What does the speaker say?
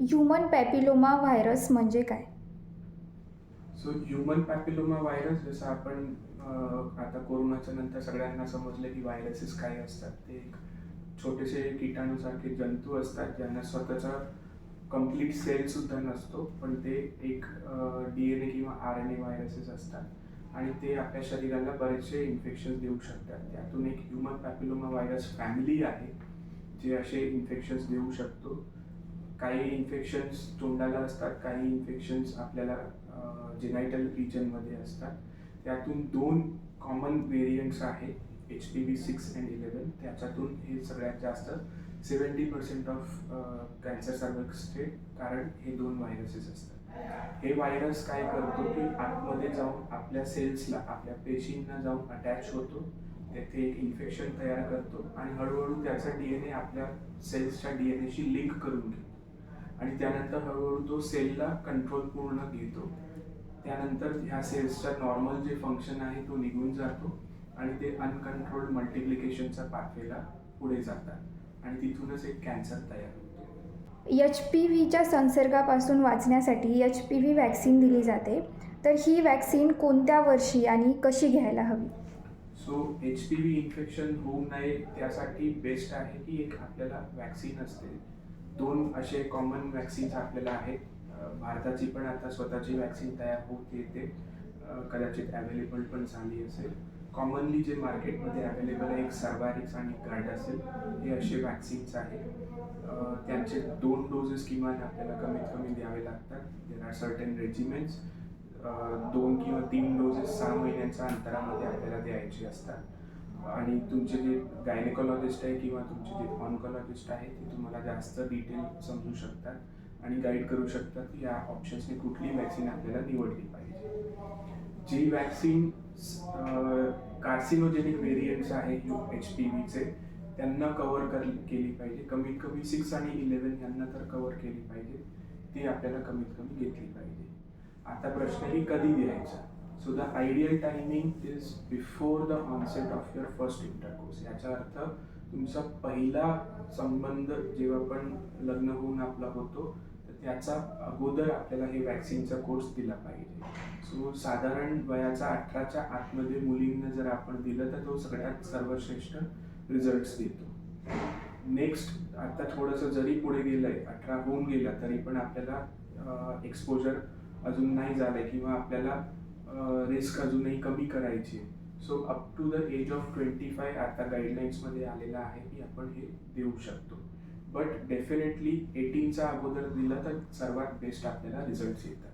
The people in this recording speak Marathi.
ह्युमन पॅपिलोमा व्हायरस म्हणजे काय? सो ह्युमन पॅपिलोमा व्हायरस जसं आपण आता कोरोनाच्या नंतर सगळ्यांना समजलं की व्हायरसेस काय असतात ते एक छोटेसे किटाणूसारखे जंतू असतात ज्यांना स्वतःचा कंप्लीट सेलसुद्धा नसतो पण ते एक डी एन ए किंवा आर एन ए व्हायरसेस असतात. आणि ते आपल्या शरीराला बरेचसे इन्फेक्शन देऊ शकतात. त्यातून एक ह्युमन पॅपिलोमा व्हायरस फॅमिली आहे जे असे इन्फेक्शन्स देऊ शकतो. काही इन्फेक्शन्स तोंडाला असतात काही इन्फेक्शन्स आपल्याला जेनायटल रिजनमध्ये असतात. त्यातून दोन कॉमन व्हेरियंट्स आहेत H P V six and eleven त्याच्यातून हे सगळ्यात जास्त सेवन्टी पर्सेंट ऑफ कॅन्सर सर्विक्सचे कारण हे दोन व्हायरसेस असतात. हे व्हायरस काय करतो की आतमध्ये जाऊन आपल्या सेल्सला आपल्या पेशींना जाऊन अटॅच होतो. तेथे एक इन्फेक्शन तयार करतो आणि हळूहळू त्याचा डी एन ए आपल्या सेल्सच्या डी एन एशी लिंक करून घेतो. आणि त्यानंतर हळूहळू तो सेलला कंट्रोल पूर्ण घेतो. त्यानंतर ह्या सेल्सचा नॉर्मल जे फंक्शन आहे तो निघून जातो आणि ते अनकंट्रोल्ड मल्टिप्लिकेशनच्या पाथवेला पुढे जातात आणि तिथूनच एक कॅन्सर तयार होतो. एच पी व्हीच्या संसर्गापासून वाचण्यासाठी एच पी व्ही वॅक्सिन दिली जाते. तर ही वॅक्सिन कोणत्या वर्षी आणि कशी घ्यायला हवी? So H P V infection होऊ नये त्यासाठी बेस्ट आहे की एक आपल्याला वॅक्सिन असते. दोन असे कॉमन वॅक्सिन्स आपल्याला आहेत. भारताची पण आता स्वतःची वॅक्सिन तयार होत येते. कदाचित अवेलेबल पण झाली असेल. कॉमनली जे मार्केटमध्ये अवेलेबल आहे एक सर्वारिक्स आणि गार्ड असेल हे असे वॅक्सिन्स आहेत. त्यांचे दोन डोजेस किमान आपल्याला कमीत कमी द्यावे लागतात. देर आर सर्टन रेजिमेंट्स दोन किंवा तीन डोजेस सहा महिन्यांच्या अंतरामध्ये आपल्याला द्यायचे असतात. आणि तुमचे जे गायनेकॉलॉजिस्ट आहे किंवा तुमचे जे ऑनकॉलॉजिस्ट आहे ते तुम्हाला जास्त डिटेल समजू शकतात आणि गाईड करू शकतात की या ऑप्शन्सने कुठली वॅक्सिन आपल्याला निवडली पाहिजे. जी वॅक्सिन कार्सिनोजेनिक व्हेरियंट्स आहे यू एच पी व्हीचे त्यांना कवर कर केली पाहिजे. कमीत कमी सिक्स आणि इलेवन यांना तर कव्हर केली पाहिजे. ती आपल्याला कमीत कमी घेतली पाहिजे. आता प्रश्न ही कधी द्यायचा so the ideal timing is before the onset of your first intercourse याचा अर्थ तुमचा पहिला संबंध जेव्हा पण लग्न होऊन आपला होतो तर त्याचा अगोदर आपल्याला हे वॅक्सिनचा कोर्स दिला पाहिजे. सो साधारण वयाचा अठराच्या आतमध्ये मुलींना जर आपण दिलं तर तो सगळ्यात सर्वश्रेष्ठ रिझल्ट्स देतो. नेक्स्ट आता थोडंसं जरी पुढे गेलंय अठरा होऊन गेला तरी पण आपल्याला एक्सपोजर अजून नाही झालं किंवा आपल्याला रिस्क अजूनही कमी करायची. आहे so up to the age of twenty five आता गाईडलाईन्समध्ये आलेला आहे की आपण हे देऊ शकतो. बट डेफिनेटली एटीनचा अगोदर दिलं तर सर्वात बेस्ट आपल्याला रिझल्ट्स येतात.